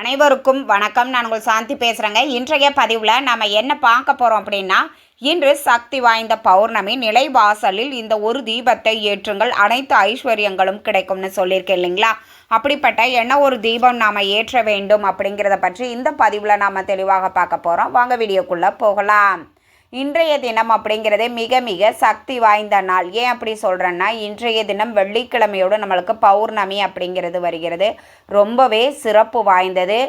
அனைவருக்கும் வணக்கம். நான் உங்கள் சாந்தி பேசுகிறேங்க இன்றைய பதிவில் நம்ம என்ன பார்க்க போகிறோம் அப்படின்னா இன்று சக்தி வாய்ந்த பௌர்ணமி நிலைவாசலில் இந்த ஒரு தீபத்தை ஏற்றுங்கள். அனைத்து ஐஸ்வர்யங்களும் கிடைக்கும்னு சொல்லியிருக்கேன் இல்லைங்களா? அப்படிப்பட்ட என்ன ஒரு தீபம் நாம் ஏற்ற வேண்டும் அப்படிங்கிறத பற்றி இந்த பதிவில் நாம் தெளிவாக பார்க்க போகிறோம் வாங்க வீடியோக்குள்ளே போகலாம். இன்றைய தினம் அப்படிங்கிறதே மிக மிக சக்தி வாய்ந்த நாள். ஏன் அப்படி சொல்கிறேன்னா இன்றைய தினம் வெள்ளிக்கிழமையோடு நம்மளுக்கு பௌர்ணமி அப்படிங்கிறது வருகிறது. ரொம்பவே சிறப்பு வாய்ந்தது.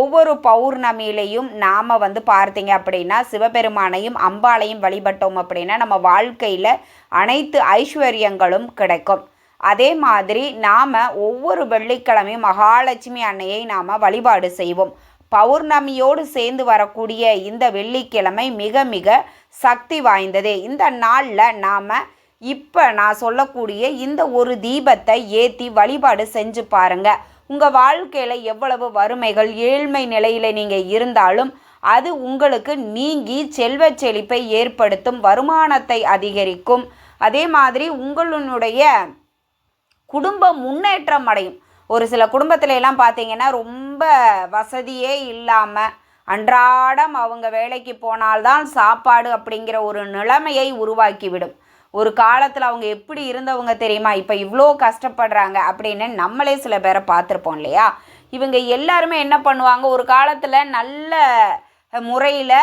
ஒவ்வொரு பௌர்ணமியிலையும் நாம் வந்து பார்த்தீங்க அப்படின்னா சிவபெருமானையும் அம்பாளையும் வழிபட்டோம் அப்படின்னா நம்ம வாழ்க்கையில் அனைத்து ஐஸ்வர்யங்களும் கிடைக்கும். அதே மாதிரி நாம் ஒவ்வொரு வெள்ளிக்கிழமையும் மகாலட்சுமி அன்னையை நாம் வழிபாடு செய்வோம். பௌர்ணமியோடு சேர்ந்து வரக்கூடிய இந்த வெள்ளிக்கிழமை மிக மிக சக்தி வாய்ந்தது. இந்த நாளில் நாம் இப்போ நான் சொல்லக்கூடிய இந்த ஒரு தீபத்தை ஏற்றி வழிபாடு செஞ்சு பாருங்க. உங்கள் வாழ்க்கையில் எவ்வளவு வறுமைகள் ஏழ்மை நிலையில் நீங்கள் இருந்தாலும் அது உங்களுக்கு நீங்கி செல்வ செழிப்பை ஏற்படுத்தும் வருமானத்தை அதிகரிக்கும். அதே மாதிரி உங்களுடைய குடும்பம் முன்னேற்றம் அடையும். ஒரு சில குடும்பத்துல எல்லாம் பார்த்தீங்கன்னா ரொம்ப வசதியே இல்லாமல் அன்றாடம் அவங்க வேலைக்கு போனால்தான் சாப்பாடு அப்படிங்கிற ஒரு நிலைமையை உருவாக்கிவிடும். ஒரு காலத்தில் அவங்க எப்படி இருந்தவங்க தெரியுமா? இப்போ இவ்வளோ கஷ்டப்படுறாங்க அப்படின்னு நம்மளே சில பேரை பார்த்துருப்போம் இல்லையா? இவங்க எல்லாருமே என்ன பண்ணுவாங்க? ஒரு காலத்தில் நல்ல முறையில்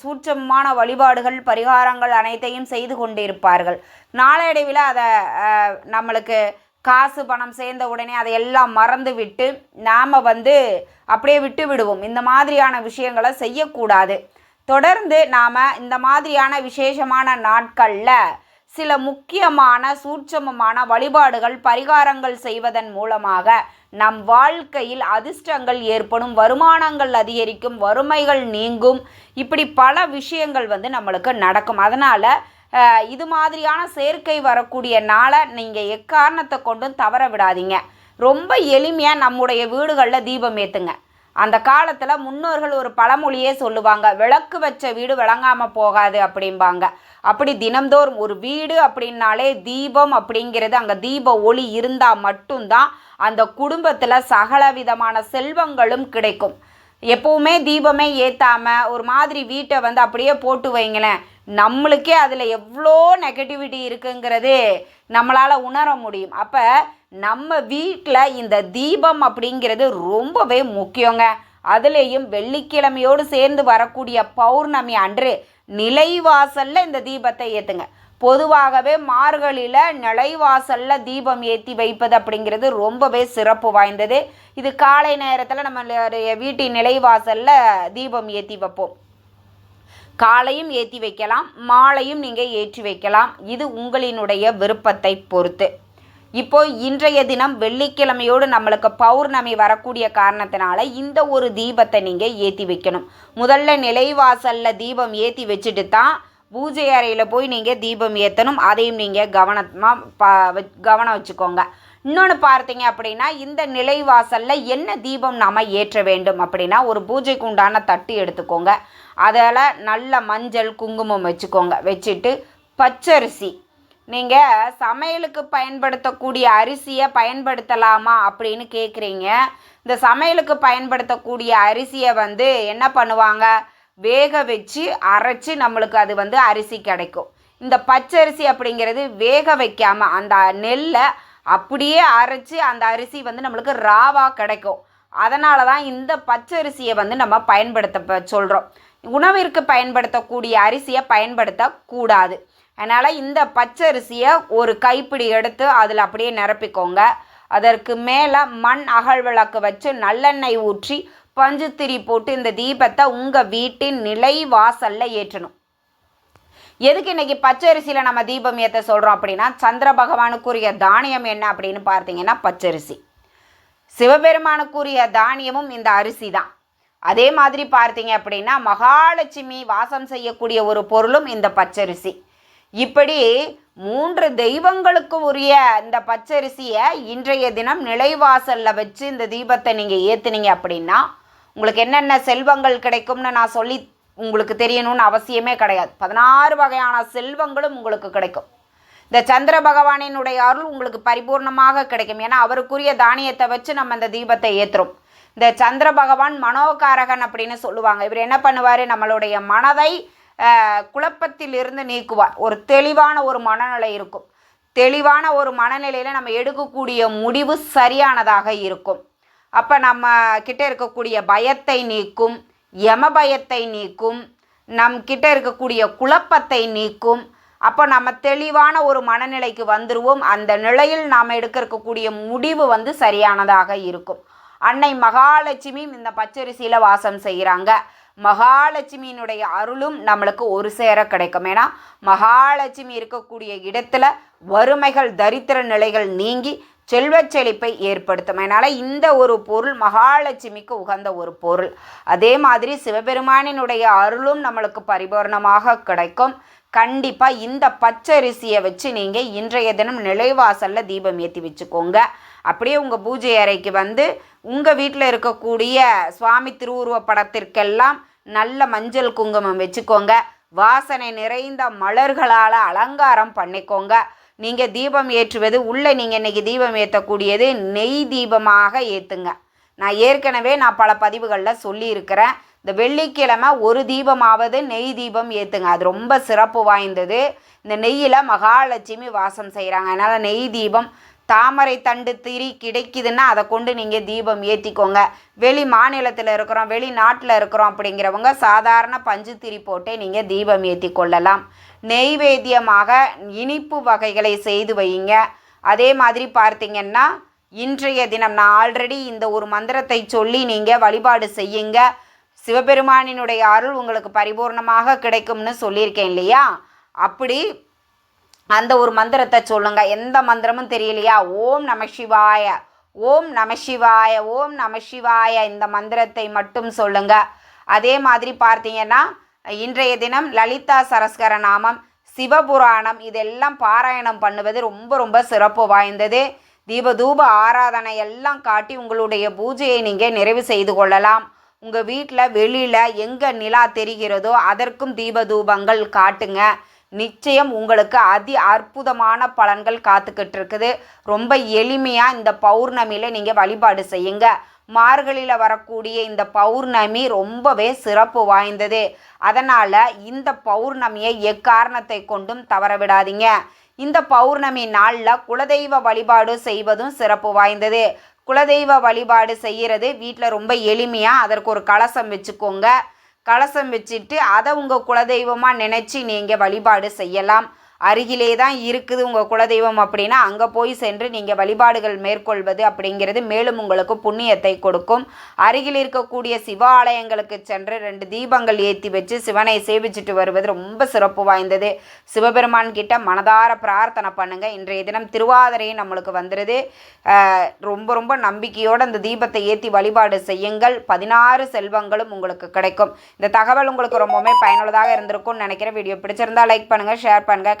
சூட்சமான வழிபாடுகள் பரிகாரங்கள் அனைத்தையும் செய்து கொண்டிருப்பார்கள். நாளடைவில் அதை நம்மளுக்கு காசு பணம் சேர்ந்த உடனே அதையெல்லாம் மறந்து விட்டு நாம் வந்து அப்படியே விட்டு விடுவோம் இந்த மாதிரியான விஷயங்களை செய்யக்கூடாது. தொடர்ந்து நாம் இந்த மாதிரியான விசேஷமான நாட்களில் சில முக்கியமான சூட்சமமான வழிபாடுகள் பரிகாரங்கள் செய்வதன் மூலமாக நம் வாழ்க்கையில் அதிர்ஷ்டங்கள் ஏற்படும் வருமானங்கள் அதிகரிக்கும் வறுமைகள் நீங்கும். இப்படி பல விஷயங்கள் வந்து நம்மளுக்கு நடக்கும். அதனால் இது மாதிரியான சேர்க்கை வரக்கூடிய நாளை நீங்கள் எக்காரணத்தை கொண்டும் தவற விடாதீங்க. ரொம்ப எளிமையாக நம்முடைய வீடுகளில் தீபம் ஏற்றுங்க அந்த காலத்தில் முன்னோர்கள் ஒரு பழமொழியே சொல்லுவாங்க விளக்கு வச்ச வீடு விளங்காமல் போகாது அப்படிம்பாங்க. அப்படி தினம்தோறும் ஒரு வீடு அப்படின்னாலே தீபம் அப்படிங்கிறது அங்கே தீப ஒளி இருந்தால் மட்டும்தான் அந்த குடும்பத்தில் சகல விதமான செல்வங்களும் கிடைக்கும். எப்போவுமே தீபமே ஏற்றாமல் ஒரு மாதிரி வீட்டை வந்து அப்படியே போட்டு வைங்களேன். நம்மளுக்கே அதில் எவ்வளோ நெகட்டிவிட்டி இருக்குங்கிறது நம்மளால் உணர முடியும். அப்போ நம்ம வீட்டில் இந்த தீபம் அப்படிங்கிறது ரொம்பவே முக்கியங்க. அதுலேயும் வெள்ளிக்கிழமையோடு சேர்ந்து வரக்கூடிய பௌர்ணமி அன்று நிலைவாசலில் இந்த தீபத்தை ஏற்றுங்க பொதுவாகவே மார்கழியில் நிலைவாசலில் தீபம் ஏற்றி வைப்பது அப்படிங்கிறது ரொம்பவே சிறப்பு வாய்ந்தது. இது காலை நேரத்தில் நம்ம வீட்டின் நிலைவாசலில் தீபம் ஏற்றி வைப்போம். காலையும் ஏற்றி வைக்கலாம் மாலையும் நீங்கள் ஏற்றி வைக்கலாம். இது உங்களினுடைய விருப்பத்தை பொறுத்து. இப்போ இன்றைய தினம் வெள்ளிக்கிழமையோடு நம்மளுக்கு பௌர்ணமி வரக்கூடிய காரணத்தினால இந்த ஒரு தீபத்தை நீங்கள் ஏற்றி வைக்கணும். முதல்ல நிலைவாசலில் தீபம் ஏற்றி வச்சுட்டு தான் பூஜை அறையில் போய் நீங்கள் தீபம் ஏற்றணும் அதையும் நீங்கள் கவனமாக ப கவனம் வச்சுக்கோங்க. இன்னொன்று பார்த்தீங்க அப்படின்னா இந்த நிலைவாசலில் என்ன தீபம் நாம் ஏற்ற வேண்டும் அப்படின்னா ஒரு பூஜைக்கு உண்டான தட்டு எடுத்துக்கோங்க. அதில் நல்ல மஞ்சள் குங்குமம் வச்சுக்கோங்க. வச்சுட்டு பச்சரிசி. நீங்கள் சமையலுக்கு பயன்படுத்தக்கூடிய அரிசியை பயன்படுத்தலாமா அப்படின்னு கேட்குறீங்க இந்த சமையலுக்கு பயன்படுத்தக்கூடிய அரிசியை வந்து என்ன பண்ணுவாங்க? வேக வச்சு அரைச்சி நம்மளுக்கு அது வந்து அரிசி கிடைக்கும். இந்த பச்சரிசி அப்படிங்கிறது வேக வைக்காமல் அந்த நெல்லை அப்படியே அரைச்சி அந்த அரிசி வந்து நம்மளுக்கு ராவாக கிடைக்கும். அதனால தான் இந்த பச்சரிசியை வந்து நம்ம பயன்படுத்த சொல்கிறோம் உணவிற்கு பயன்படுத்தக்கூடிய அரிசியை பயன்படுத்தக்கூடாது. அதனால் இந்த பச்சரிசியை ஒரு கைப்பிடி எடுத்து அதில் அப்படியே நிரப்பிக்கோங்க. அதற்கு மேலே மண் அகழ்விளக்கு வச்சு நல்லெண்ணெய் ஊற்றி பஞ்சுத்திரி போட்டு இந்த தீபத்தை உங்கள் வீட்டின் நிலை வாசலில் ஏற்றணும். எதுக்கு இன்னைக்கு பச்சரிசியில் நம்ம தீபம் ஏற்ற சொல்கிறோம் அப்படின்னா சந்திர பகவானுக்குரிய தானியம் என்ன அப்படின்னு பார்த்தீங்கன்னா பச்சரிசி. சிவபெருமானுக்குரிய தானியமும் இந்த அரிசி தான். அதே மாதிரி பார்த்தீங்க அப்படின்னா மகாலட்சுமி வாசம் செய்யக்கூடிய ஒரு பொருளும் இந்த பச்சரிசி. இப்படி மூன்று தெய்வங்களுக்கு உரிய இந்த பச்சரிசியை இன்றைய தினம் நிலைவாசலில் வச்சு இந்த தீபத்தை நீங்கள் ஏற்றுனீங்க அப்படின்னா உங்களுக்கு என்னென்ன செல்வங்கள் கிடைக்கும்னு நான் சொல்லி உங்களுக்கு தெரியணும்னு அவசியமே கிடையாது. பதினாறு வகையான செல்வங்களும் உங்களுக்கு கிடைக்கும். இந்த சந்திர பகவானினுடைய அருள் உங்களுக்கு பரிபூர்ணமாக கிடைக்கும். ஏன்னா அவருக்குரிய தானியத்தை வச்சு நம்ம இந்த தீபத்தை ஏற்றுறோம் இந்த சந்திர பகவான் மனோகாரகன் அப்படின்னு சொல்லுவாங்க. இவர் என்ன பண்ணுவார்? நம்மளுடைய மனதை குழப்பத்திலிருந்து நீக்குவார். ஒரு தெளிவான ஒரு மனநிலை இருக்கும். தெளிவான ஒரு மனநிலையில் நம்ம எடுக்கக்கூடிய முடிவு சரியானதாக இருக்கும். அப்போ நம்ம கிட்ட இருக்கக்கூடிய பயத்தை நீக்கும். யம பயத்தை நீக்கும் நம் கிட்ட இருக்கக்கூடிய குழப்பத்தை நீக்கும். அப்போ நம்ம தெளிவான ஒரு மனநிலைக்கு வந்துடுவோம் அந்த நிலையில் நாம் எடுக்க இருக்கக்கூடிய முடிவு வந்து சரியானதாக இருக்கும். அன்னை மகாலட்சுமியும் இந்த பச்சரிசியில் வாசம் செய்கிறாங்க மகாலட்சுமியினுடைய அருளும் நம்மளுக்கு ஒரு சேர கிடைக்கும். ஏன்னா மகாலட்சுமி இருக்கக்கூடிய இடத்துல வறுமைகள் தரித்திர நிலைகள் நீங்கி செல்வச் செழிப்பை ஏற்படுத்தும். அதனால் இந்த ஒரு பொருள் மகாலட்சுமிக்கு உகந்த ஒரு பொருள். அதே மாதிரி சிவபெருமானினுடைய அருளும் நம்மளுக்கு பரிபூர்ணமாக கிடைக்கும். கண்டிப்பாக இந்த பச்சரிசியை வச்சு நீங்கள் இன்றைய தினம் நிலைவாசலில் தீபம் ஏற்றி வச்சுக்கோங்க. அப்படியே உங்கள் பூஜை அறைக்கு வந்து உங்கள் வீட்டில் இருக்கக்கூடிய சுவாமி திருவுருவ படத்திற்கெல்லாம் நல்ல மஞ்சள் குங்குமம் வச்சுக்கோங்க. வாசனை நிறைந்த மலர்களால் அலங்காரம் பண்ணிக்கோங்க. நீங்கள் தீபம் ஏற்றுவது உள்ளே நீங்கள் இன்றைக்கி தீபம் ஏற்றக்கூடியது நெய் தீபமாக ஏற்றுங்க நான் ஏற்கனவே நான் பல பதிவுகளில் சொல்லியிருக்கிறேன். இந்த வெள்ளிக்கிழமை ஒரு தீபமாவது நெய் தீபம் ஏற்றுங்க அது ரொம்ப சிறப்பு வாய்ந்தது. இந்த நெய்யில் மகாலட்சுமி வாசம் செய்கிறாங்க அதனால் நெய் தீபம் தாமரை தண்டு திரி கிடைக்குதுன்னா அதை கொண்டு நீங்கள் தீபம் ஏற்றிக்கோங்க வெளி மாநிலத்தில் இருக்கிறோம் வெளிநாட்டில் இருக்கிறோம் அப்படிங்கிறவங்க சாதாரண பஞ்சு திரி போட்டே நீங்கள் தீபம் ஏற்றி கொள்ளலாம். நெய்வேத்தியமாக இனிப்பு வகைகளை செய்து வையுங்க. அதே மாதிரி பார்த்தீங்கன்னா இன்றைய தினம் நான் ஆல்ரெடி இந்த ஒரு மந்திரத்தை சொல்லி நீங்கள் வழிபாடு செய்யுங்க. சிவபெருமானினுடைய அருள் உங்களுக்கு பரிபூர்ணமாக கிடைக்கும்னு சொல்லியிருக்கேன் இல்லையா? அப்படி அந்த ஒரு மந்திரத்தை சொல்லுங்க. எந்த மந்திரமும் தெரியலையா? ஓம் நம சிவாய ஓம் நம சிவாய ஓம் நம சிவாய இந்த மந்திரத்தை மட்டும் சொல்லுங்க. அதே மாதிரி பார்த்தீங்கன்னா இன்றைய தினம் லலிதா சரஸ்கர நாமம் சிவபுராணம் இதெல்லாம் பாராயணம் பண்ணுவது ரொம்ப ரொம்ப சிறப்பு வாய்ந்தது. தீபதூப ஆராதனை எல்லாம் காட்டி உங்களுடைய பூஜையை நீங்கள் நிறைவு செய்து கொள்ளலாம். உங்கள் வீட்டில் வெளியில் எங்கே நிலா தெரிகிறதோ அதற்கும் தீபதூபங்கள் காட்டுங்க. நிச்சயம் உங்களுக்கு அதி அற்புதமான பலன்கள் காத்துக்கிட்டு இருக்குது. ரொம்ப எளிமையாக இந்த பௌர்ணமியில் நீங்கள் வழிபாடு செய்யுங்க. மார்கழியில் வரக்கூடிய இந்த பௌர்ணமி ரொம்பவே சிறப்பு வாய்ந்தது. அதனால் இந்த பௌர்ணமியை எக்காரணத்தை கொண்டும் தவற விடாதீங்க இந்த பௌர்ணமி நாளில் குலதெய்வ வழிபாடு செய்வதும் சிறப்பு வாய்ந்தது. குலதெய்வ வழிபாடு செய்கிறது வீட்டில் ரொம்ப எளிமையாக அதற்கு ஒரு கலசம் வச்சுக்கோங்க. கலசம் வச்சுட்டு அதை உங்கள் குலதெய்வமாக நினச்சி நீங்கள் வழிபாடு செய்யலாம். அருகிலே தான் இருக்குது உங்கள் குலதெய்வம் அப்படின்னா அங்கே போய் சென்று நீங்கள் வழிபாடுகள் மேற்கொள்வது அப்படிங்கிறது மேலும் உங்களுக்கு புண்ணியத்தை கொடுக்கும். அருகில் இருக்கக்கூடிய சிவாலயங்களுக்கு சென்று ரெண்டு தீபங்கள் ஏற்றி வச்சு சிவனை சேவிச்சுட்டு வருவது ரொம்ப சிறப்பு வாய்ந்தது. சிவபெருமான் கிட்ட மனதார பிரார்த்தனை பண்ணுங்கள் இன்றைய தினம் திருவாதிரையும் நம்மளுக்கு வந்துடுது ரொம்ப ரொம்ப நம்பிக்கையோடு அந்த தீபத்தை ஏற்றி வழிபாடு செய்யுங்கள். பதினாறு செல்வங்களும் உங்களுக்கு கிடைக்கும். இந்த தகவல் உங்களுக்கு ரொம்பவுமே பயனுள்ளதாக இருந்திருக்கும்னு நினைக்கிறேன். வீடியோ பிடிச்சிருந்தா லைக் பண்ணுங்கள் ஷேர் பண்ணுங்கள்